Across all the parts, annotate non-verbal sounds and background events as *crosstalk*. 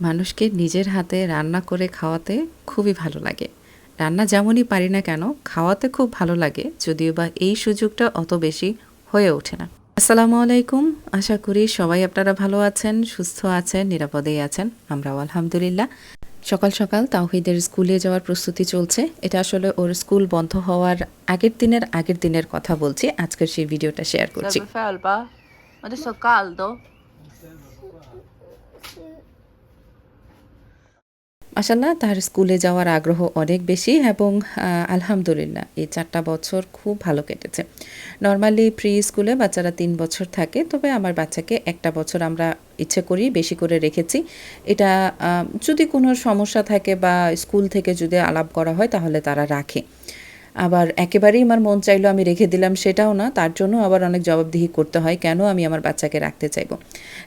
মানুষকে নিজের হাতে রান্না করে খাওয়াতে খুবই ভালো লাগে। রান্না যেমনই পারি না কেন, খাওয়াতে খুব ভালো লাগে, যদিও বা এই সুযোগটা অত বেশি হয়ে ওঠে না। আসসালামু আলাইকুম, আশা করি সবাই আপনারা ভালো আছেন, সুস্থ আছেন নিরাপদেই আছেন, আমরাও আলহামদুলিল্লাহ। সকাল সকাল তাওহিদের স্কুলে যাওয়ার প্রস্তুতি চলছে। এটা আসলে ওর স্কুল বন্ধ হওয়ার আগের দিনের আগের দিনের কথা বলছি। আজকের সেই ভিডিওটা শেয়ার করছি। মাসাল্লাহ তার স্কুলে যাওয়ার আগ্রহ অনেক বেশি এবং আলহামদুলিল্লাহ এই চারটা বছর খুব ভালো কেটেছে। নর্মালি প্রি স্কুলে বাচ্চারা তিন বছর থাকে, তবে আমার বাচ্চাকে একটা বছর আমরা ইচ্ছে করি বেশি করে রেখেছি। এটা যদি কোনো সমস্যা থাকে বা স্কুল থেকে যদি আলাপ করা হয় তাহলে তারা রাখে। আবার একেবারেই আমার মন চাইলো আমি রেখে দিলাম সেটাও না, তার জন্য আবার অনেক জবাবদিহি করতে হয়, কেন আমি আমার বাচ্চাকে রাখতে চাইব?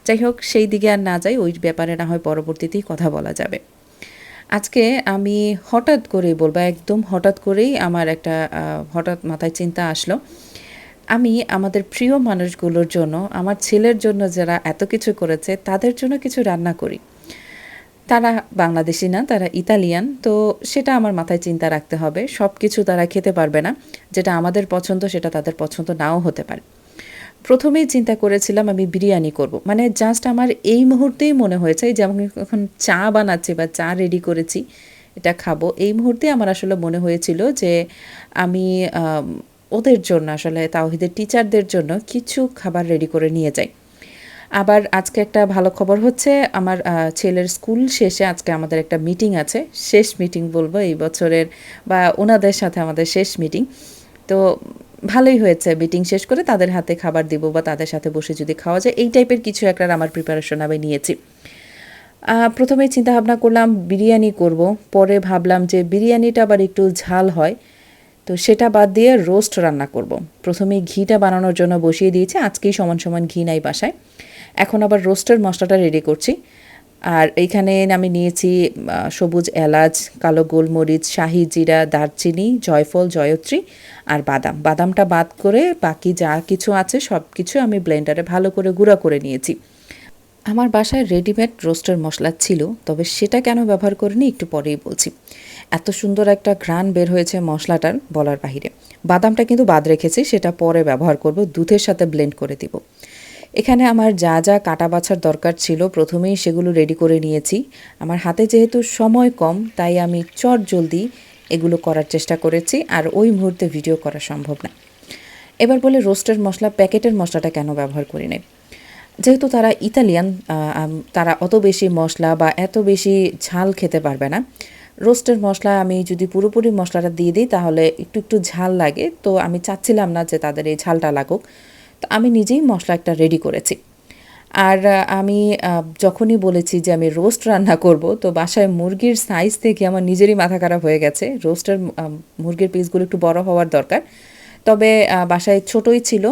যাই হোক, সেই দিকে আর না যাই, ওই ব্যাপারে না হয় পরবর্তীতেই কথা বলা যাবে। আজকে আমি হঠাৎ করেই বলব, একদম হঠাৎ করেই আমার একটা হঠাৎ মাথায় চিন্তা আসলো। আমি আমাদের প্রিয় মানুষগুলোর জন্য, আমার ছেলের জন্য যারা এত কিছু করেছে, তাদের জন্য কিছু রান্না করি। তারা বাংলাদেশি না, তারা ইতালিয়ান, তো সেটা আমার মাথায় চিন্তা রাখতে হবে। সব কিছু তারা খেতে পারবে না, যেটা আমাদের পছন্দ, সেটা তাদের পছন্দ নাও হতে পারে। প্রথমেই চিন্তা করেছিলাম আমি বিরিয়ানি করব। মানে জাস্ট আমার এই মুহূর্তেই মনে হয়েছে যেমন এখন চা বানাচ্ছি বা চা রেডি করেছি, এটা খাব। এই মুহূর্তে আমার আসলে মনে হয়েছিল যে আমি ওদের জন্য আসলে তাওহিদের টিচারদের জন্য কিছু খাবার রেডি করে নিয়ে যাই। আবার আজকে একটা ভালো খবর হচ্ছে, আমার ছেলের স্কুল শেষে আজকে আমাদের একটা মিটিং আছে, শেষ মিটিং বলব এই বছরের বা ওনাদের সাথে আমাদের শেষ মিটিং তো ভালোই হয়েছে। মিটিং শেষ করে তাদের হাতে খাবার দিব বা তাদের সাথে বসে যদি খাওয়া যায়, এই টাইপের কিছু একটা আমার প্রিপারেশন আমি নিয়েছি। প্রথমে চিন্তা ভাবনা করলাম, বিরিয়ানি করব। পরে ভাবলাম যে বিরিয়ানিটা আবার একটু ঝাল হয়, তো সেটা বাদ দিয়ে রোস্ট রান্না করব। প্রথমে ঘিটা বানানোর জন্য বসিয়ে দিয়েছি, আজকেই সমান সমান ঘি নাই বাসায়। এখন আবার রোস্টের মশলাটা রেডি করছি। আর এইখানে আমি নিয়েছি সবুজ এলাচ, কালো গোলমরিচ, শাহি জিরা, দারচিনি, জয়ফল, জয়ত্রী আর বাদাম। বাদামটা বাদ করে বাকি যা কিছু আছে সব কিছু আমি ব্লেন্ডারে ভালো করে গুঁড়া করে নিয়েছি। আমার বাসায় রেডিমেড রোস্টার মশলা ছিল, তবে সেটা কেন ব্যবহার করিনি একটু পরেই বলছি। এত সুন্দর একটা ঘ্রাণ বের হয়েছে মশলাটার বলার বাহিরে। বাদামটা কিন্তু বাদ রেখেছি, সেটা পরে ব্যবহার করব, দুধের সাথে ব্লেন্ড করে দিব। এখানে আমার যা যা কাটা বাছার দরকার ছিল প্রথমেই সেগুলো রেডি করে নিয়েছি। আমার হাতে যেহেতু সময় কম, তাই আমি চট জলদি এগুলো করার চেষ্টা করেছি আর ওই মুহূর্তে ভিডিও করা সম্ভব না। এবার বলে রোস্টের মশলা, প্যাকেটের মশলাটা কেন ব্যবহার করি নাই যেহেতু তারা ইতালিয়ান তারা অত বেশি মশলা বা এত বেশি ঝাল খেতে পারবে না। রোস্টের মশলা আমি যদি পুরোপুরি মশলাটা দিয়ে দিই, তাহলে একটু একটু ঝাল লাগে। তো আমি চাচ্ছিলাম না যে তাদের এই ঝালটা লাগুক। তো আমি নিজেই মশলা একটা রেডি করেছি। আর আমি যখনই বলেছি যে আমি রোস্ট রান্না করব, তো বাসায় মুরগির সাইজ থেকে আমার নিজেরই মাথা খারাপ হয়ে গেছে। রোস্টের মুরগির পিসগুলো একটু বড় হওয়ার দরকার। তবে বাসায় ছোটই ছিল।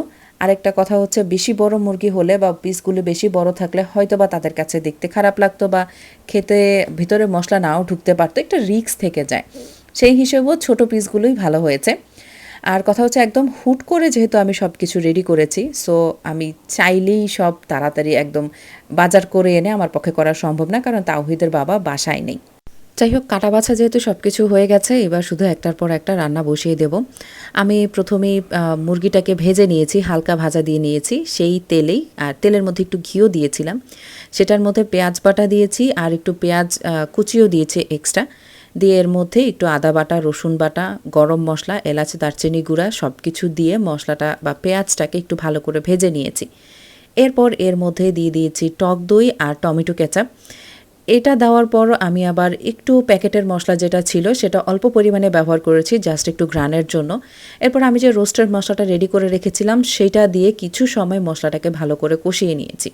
আরেকটা কথা হচ্ছে, বেশি বড় মুরগি হলে বা পিসগুলো বেশি বড় থাকলে হয়তো বা তাদের কাছে দেখতে খারাপ লাগতো বা খেতে ভিতরে মশলা নাও ঢুকতে পারতো। একটা রিস্ক থেকে যায়। সেই হিসেবেও ছোট পিসগুলোই ভালো হয়েছে। আর কথা হচ্ছে একদম হুট করে যেহেতু আমি সব কিছু রেডি করেছি সো আমি চাইলেই সব তাড়াতাড়ি একদম বাজার করে এনে আমার পক্ষে করা সম্ভব না, কারণ তাওহিদের বাবা বাসায় নেই। যাই হোক, কাটা বাছা যেহেতু সব কিছু হয়ে গেছে, এবার শুধু একটার পর একটা রান্না বসিয়ে দেব। আমি প্রথমেই মুরগিটাকে ভেজে নিয়েছি, হালকা ভাজা দিয়ে নিয়েছি, সেই তেলেই, আর তেলের মধ্যে একটু ঘিও দিয়েছিলাম। সেটার মধ্যে পেঁয়াজ বাটা দিয়েছি, আর একটু পেঁয়াজ কুচিও দিয়েছি এক্সট্রা দিয়ে এর মধ্যে একটু আদা বাটা, রসুন বাটা, গরম মশলা, এলাচ, দারচিনি গুঁড়া সব কিছু দিয়ে মশলাটা বা পেঁয়াজটাকে একটু ভালো করে ভেজে নিয়েছি। এরপর এর মধ্যে দিয়ে দিয়েছি টক দই আর টমেটো কেচাপ। এটা দেওয়ার পর আমি আবার একটু প্যাকেটের মশলা যেটা ছিল সেটা অল্প পরিমাণে ব্যবহার করেছি, জাস্ট একটু গ্রানের জন্য। এরপর আমি যে রোস্টেড মশলাটা রেডি করে রেখেছিলাম, সেটা দিয়ে কিছু সময় মশলাটাকে ভালো করে কষিয়ে নিয়েছি।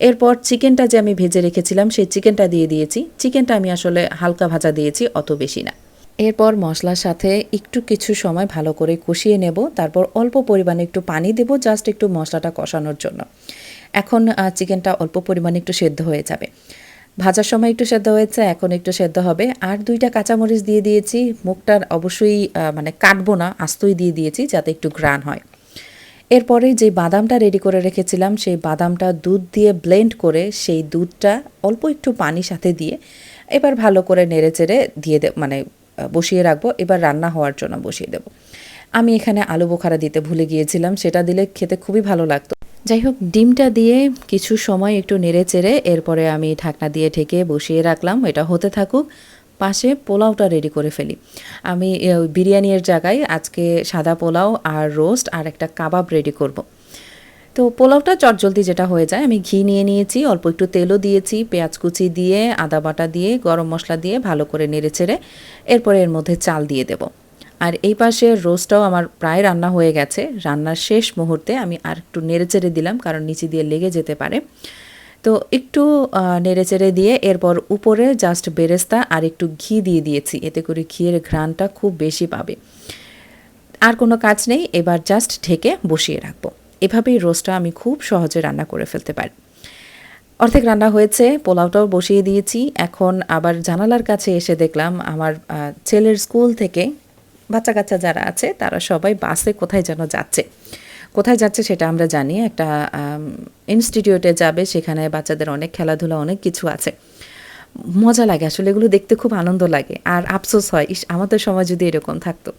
এরপর চিকেনটা যে আমি ভেজে রেখেছিলাম, সেই চিকেনটা দিয়ে দিয়েছি। চিকেনটা আমি আসলে হালকা ভাজা দিয়েছি, অত বেশি না। এরপর মশলার সাথে একটু কিছু সময় ভালো করে কষিয়ে নেব। তারপর অল্প পরিমাণে একটু পানি দেব, জাস্ট একটু মশলাটা কষানোর জন্য। এখন চিকেনটা অল্প পরিমাণে একটু সেদ্ধ হয়ে যাবে। ভাজার সময় একটু সেদ্ধ হয়েছে, এখন একটু সেদ্ধ হবে। আর দুইটা কাঁচামরিচ দিয়ে দিয়েছি। মুখটার অবশ্যই মানে কাটবো না, আস্তই দিয়ে দিয়েছি যাতে একটু গ্রান হয়। এরপরে যে বাদামটা রেডি করে রেখেছিলাম, সেই বাদামটা দুধ দিয়ে ব্লেন্ড করে সেই দুধটা অল্প একটু পানি সাথে দিয়ে এবার ভালো করে নেড়ে চেড়ে দিয়ে দে মানে বসিয়ে রাখব। এবার রান্না হওয়ার জন্য বসিয়ে দেবো। আমি এখানে আলু বোখারা দিতে ভুলে গিয়েছিলাম, সেটা দিলে খেতে খুবই ভালো লাগতো। যাই হোক, ডিমটা দিয়ে কিছু সময় একটু নেড়ে চেড়ে এরপরে আমি ঢাকনা দিয়ে ঢেকে বসিয়ে রাখলাম। এটা হতে থাকুক। পাশে পোলাওটা রেডি করে ফেলি। আমি বিরিয়ানির জায়গায় আজকে সাদা পোলাও আর রোস্ট আর একটা কাবাব রেডি করব। তো পোলাওটা চটজলদি যেটা হয়ে যায়, আমি ঘি নিয়ে নিয়েছি, অল্প একটু তেলও দিয়েছি, পেঁয়াজ কুচি দিয়ে, আদা বাটা দিয়ে, গরম মশলা দিয়ে ভালো করে নেড়ে চেড়ে এরপরে এর মধ্যে চাল দিয়ে দেব। আর এই পাশে রোস্টটাও আমার প্রায় রান্না হয়ে গেছে। রান্নার শেষ মুহূর্তে আমি আর একটু নেড়ে চেড়ে দিলাম, কারণ নিচে দিয়ে লেগে যেতে পারে। তো একটু নেড়ে চেড়ে দিয়ে এরপর উপরে জাস্ট বেরেস্তা আর একটু ঘি দিয়ে দিয়েছি। এতে করে ঘিয়ের ঘ্রাণটা খুব বেশি পাবে। আর কোনো কাজ নেই, এবার জাস্ট ঢেকে বসিয়ে রাখব। এভাবেই রোস্টটা আমি খুব সহজে রান্না করে ফেলতে পারি। অর্ধেক রান্না হয়েছে, পোলাওটাও বসিয়ে দিয়েছি। এখন আবার জানালার কাছে এসে দেখলাম আমার ছেলের স্কুল থেকে বাচ্চা কাচ্চা যারা আছে, তারা সবাই বাসে কোথায় যেন যাচ্ছে। কোথায় যাচ্ছে সেটা আমরা জানি। একটা ইনস্টিটিউটে যাবে, সেখানে বাচ্চাদের অনেক খেলাধুলা, অনেক কিছু আছে। মজা লাগে আসলে, এগুলো দেখতে খুব আনন্দ লাগে। আর আফসোস হয়, ইস, আমাদের সময় যদি এরকম থাকতো।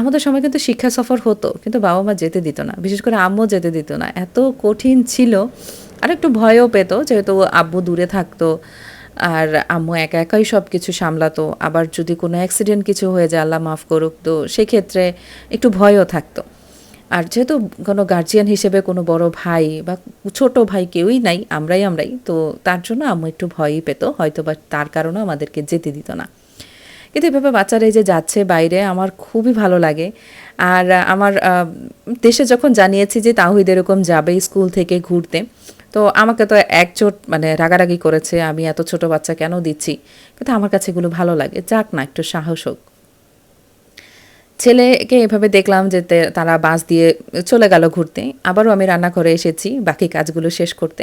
আমাদের সময় কিন্তু শিক্ষা সফর হতো, কিন্তু বাবা মা যেতে দিত না। বিশেষ করে আম্মু যেতে দিত না। এত কঠিন ছিল, আর একটু ভয়ও পেত, যেহেতু আব্বু দূরে থাকতো, আর আম্মু একা একাই সব কিছু সামলাতো। আবার যদি কোনো অ্যাক্সিডেন্ট কিছু হয়ে যায়, আল্লাহ মাফ করুক, তো সেক্ষেত্রে একটু ভয়ও থাকতো। আর যেহেতু কোনো গার্জিয়ান হিসেবে কোনো বড় ভাই বা ছোট ভাই কেউই নাই, আমরাই আমরাই, তো তার জন্য আম্মু একটু ভয়ই পেত হয়তো বা তার কারণেও আমাদেরকে যেতে দিত না। কিন্তু এভাবে বাচ্চারা এই যে যাচ্ছে বাইরে, আমার খুবই ভালো লাগে। আর আমার দেশে যখন জানিয়েছি যে তাহিদ এরকম যাবে স্কুল থেকে ঘুরতে, তো আমাকে তো একচোট মানে রাগারাগি করেছে, আমি এত ছোট বাচ্চা কেন দিচ্ছি? কিন্তু আমার কাছে এগুলো ভালো লাগে, যাক না, একটু সাহস হোক। ছেলেকে এভাবে দেখলাম যে তারা বাস দিয়ে চলে গেল ঘুরতে। আবারও আমি রান্না করে এসেছি, বাকি কাজগুলো শেষ করতে।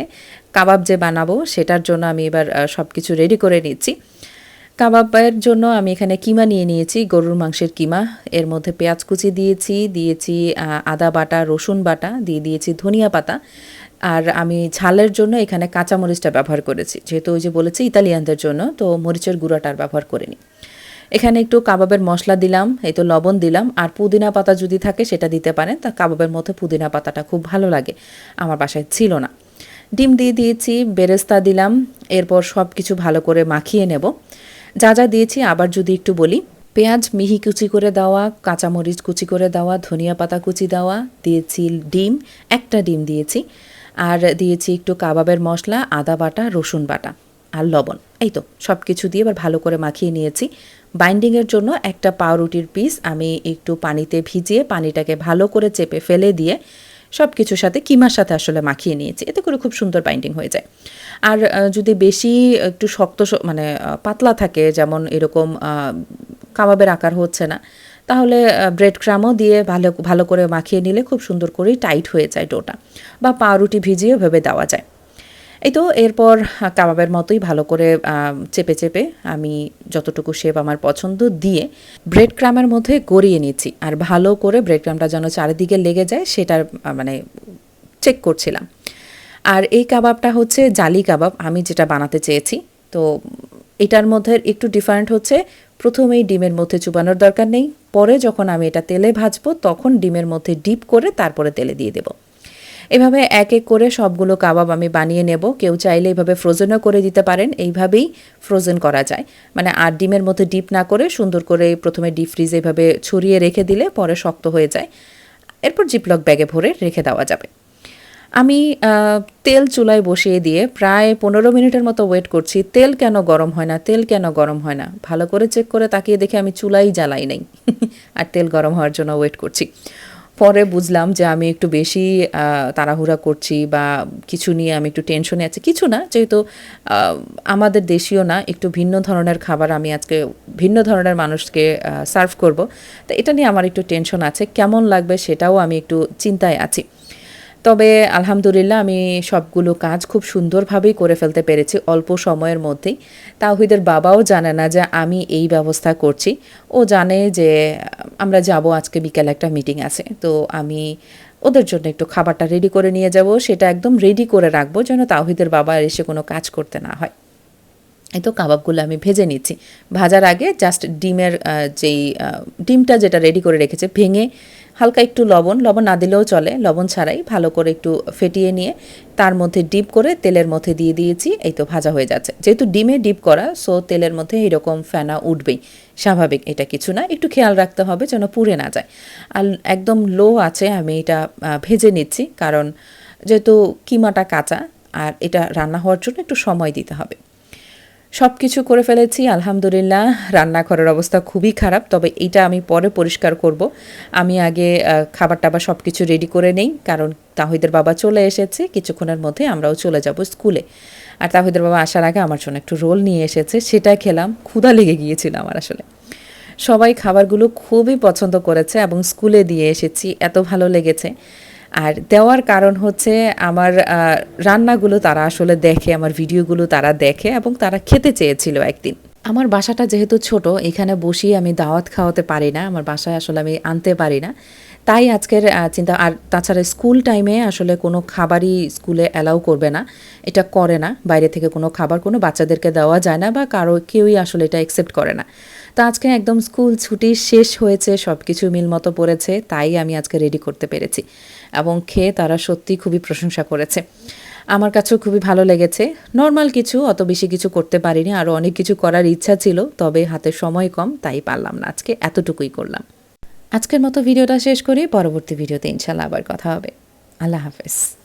কাবাব যে বানাবো সেটার জন্য আমি এবার সব কিছু রেডি করে নিচ্ছি। কাবাবের জন্য আমি এখানে কিমা নিয়ে নিয়েছি, গরুর মাংসের কিমা। এর মধ্যে পেঁয়াজ কুচি দিয়েছি দিয়েছি আদা বাটা, রসুন বাটা, দিয়ে দিয়েছি ধনিয়া পাতা। আর আমি ঝালের জন্য এখানে কাঁচামরিচটা ব্যবহার করেছি। যেহেতু ওই যে বলেছি ইতালিয়ানদের জন্য, তো মরিচের গুঁড়াটা আর ব্যবহার করিনি। এখানে একটু কাবাবের মশলা দিলাম, এই তো লবণ দিলাম, আর পুদিনা পাতা যদি থাকে সেটা দিতে পারেন, তা কাবাবের মধ্যে পুদিনা পাতাটা খুব ভালো লাগে, আমার বাসায় ছিল না। ডিম দিয়ে দিয়েছি, বেরেস্তা দিলাম, এরপর সব কিছু ভালো করে মাখিয়ে নেব। যা যা দিয়েছি আবার যদি একটু বলি, পেঁয়াজ মিহি কুচি করে দেওয়া, কাঁচামরিচ কুচি করে দেওয়া, ধনিয়া পাতা কুচি দেওয়া, দিয়েছি ডিম, একটা ডিম দিয়েছি, আর দিয়েছি একটু কাবাবের মশলা, আদা বাটা, রসুন বাটা। আর লবণ। এই তো সব কিছু দিয়ে এবার ভালো করে মাখিয়ে নিয়েছি। বাইন্ডিংয়ের জন্য একটা পাউরুটির পিস আমি একটু পানিতে ভিজিয়ে পানিটাকে ভালো করে চেপে ফেলে দিয়ে সব কিছুর সাথে কিমার সাথে আসলে মাখিয়ে নিয়েছি। এতে করে খুব সুন্দর বাইন্ডিং হয়ে যায়। আর যদি বেশি একটু শক্ত মানে পাতলা থাকে, যেমন এরকম কাবাবের আকার হচ্ছে না, তাহলে ব্রেড ক্রামও দিয়ে ভালো ভালো করে মাখিয়ে নিলে খুব সুন্দর করেই টাইট হয়ে যায় ডোটা বা পাউরুটি ভিজিয়ে ভেবে দেওয়া যায়। এই তো এরপর কাবাবের মতোই ভালো করে চেপে চেপে আমি যতটুকু শেপ আমার পছন্দ দিয়ে ব্রেড ক্রামের মধ্যে গড়িয়ে নিচ্ছি আর ভালো করে ব্রেড ক্রামটা যেন চারিদিকে লেগে যায় সেটার মানে চেক করছিলাম। আর এই কাবাবটা হচ্ছে জালি কাবাব, আমি যেটা বানাতে চেয়েছি। তো এটার মধ্যে একটু ডিফারেন্ট হচ্ছে। প্রথমেই ডিমের মধ্যে চুবানোর দরকার নেই। পরে যখন আমি এটা তেলে ভাজবো, তখন ডিমের মধ্যে ডিপ করে তারপরে তেলে দিয়ে দেবো। এভাবে এক এক করে সবগুলো কাবাব আমি বানিয়ে নেব। কেউ চাইলে এভাবে ফ্রোজেনও করে দিতে পারেন। এইভাবেই ফ্রোজেন করা যায়। মানে আর ডিমের মধ্যে ডিপ না করে সুন্দর করে প্রথমে ডিপ ফ্রিজে এভাবে ছড়িয়ে রেখে দিলে পরে শক্ত হয়ে যায়। এরপর জিপলক ব্যাগে ভরে রেখে দেওয়া যাবে। আমি তেল চুলায় বসিয়ে দিয়ে প্রায় পনেরো মিনিটের মতো ওয়েট করছি। তেল কেন গরম হয় না? তেল কেন গরম হয় না? ভালো করে চেক করে তাকিয়ে দেখে আমি চুলাই জ্বালাই নাই। *laughs* আর তেল গরম হওয়ার জন্য ওয়েট করছি। পরে বুঝলাম যে আমি একটু বেশি তাড়াহুড়া করছি বা কিছু নিয়ে আমি একটু টেনশনে আছি। কিছু না, যেহেতু আমাদের দেশীয় না, একটু ভিন্ন ধরনের খাবার আমি আজকে ভিন্ন ধরনের মানুষকে সার্ভ করব। তো এটা নিয়ে আমার একটু টেনশন আছে, কেমন লাগবে সেটাও আমি একটু চিন্তায় আছি। তবে আলহামদুলিল্লাহ আমি সবগুলো কাজ খুব সুন্দরভাবেই করে ফেলতে পেরেছি অল্প সময়ের মধ্যেই। তাহিদের বাবাও জানে না যে আমি এই ব্যবস্থা করছি। ও জানে যে আমরা যাব আজকে বিকেলে একটা মিটিং আছে। তো আমি ওদের জন্য একটু খাবারটা রেডি করে নিয়ে যাব। সেটা একদম রেডি করে রাখব যেন তাহিদের বাবা এসে কোনো কাজ করতে না হয়। এই তো কাবাবগুলো আমি ভেজে নিচ্ছি। ভাজার আগে জাস্ট ডিমের যেই ডিমটা যেটা রেডি করে রেখেছে ভেঙে হালকা একটু লবণ লবণ না দিলেও চলে, লবণ ছাড়াই ভালো করে একটু ফেটিয়ে নিয়ে তার মধ্যে ডিপ করে তেলের মধ্যে দিয়ে দিয়েছি, এই তো ভাজা হয়ে যাচ্ছে। যেহেতু ডিমে ডিপ করা, সো তেলের মধ্যে এরকম ফেনা উঠবেই। স্বাভাবিক, এটা কিছু না, একটু খেয়াল রাখতে হবে যেন পুড়ে না যায়। আর একদম লো আছে, আমি এটা ভেজে নিচ্ছি, কারণ যেহেতু কিমাটা কাঁচা, আর এটা রান্না হওয়ার জন্য একটু সময় দিতে হবে। সব কিছু করে ফেলেছি, আলহামদুলিল্লাহ। রান্নাঘরের অবস্থা খুবই খারাপ, তবে এটা আমি পরে পরিষ্কার করব। আমি আগে খাবার টাবার সব কিছু রেডি করে নেই, কারণ তাহিদের বাবা চলে এসেছে, কিছুক্ষণের মধ্যে আমরাও চলে যাব স্কুলে। আর তাহিদের বাবা আসার আগে আমার জন্য একটু রোল নিয়ে এসেছে, সেটা খেলাম, ক্ষুধা লেগে গিয়েছিল আমার আসলে। সবাই খাবারগুলো খুবই পছন্দ করেছে এবং স্কুলে দিয়ে এসেছি, এত ভালো লেগেছে। আর দেওয়ার কারণ হচ্ছে আমার রান্নাগুলো তারা আসলে দেখে, আমার ভিডিওগুলো তারা দেখে এবং তারা খেতে চেয়েছিল একদিন। আমার বাসাটা যেহেতু ছোট, এখানে বসিয়ে আমি দাওয়াত খাওয়াতে পারি না, আমার বাসায় আসলে আমি আনতে পারি না। তাই আজকের চিন্তা, আর তাছাড়া স্কুল টাইমে আসলে কোনো খাবারই স্কুলে অ্যালাউ করবে না, এটা করে না। বাইরে থেকে কোনো খাবার কোনো বাচ্চাদেরকে দেওয়া যায় না বা কারও কেউই আসলে এটা অ্যাকসেপ্ট করে না। তো আজকে একদম স্কুল ছুটি শেষ হয়েছে সব কিছু মিল মতো পড়েছে, তাই আমি আজকে রেডি করতে পেরেছি। এবং খেয়ে তারা সত্যি খুবই প্রশংসা করেছে। আমার কাছেও খুবই ভালো লেগেছে। নর্মাল কিছু, অত বেশি কিছু করতে পারিনি আরও অনেক কিছু করার ইচ্ছা ছিল, তবে হাতে সময় কম, তাই পারলাম না। আজকে এতটুকুই করলাম। আজকের মতো ভিডিওটা শেষ করি, পরবর্তী ভিডিওতে ইনশাল্লাহ আবার কথা হবে। আল্লাহ হাফেজ।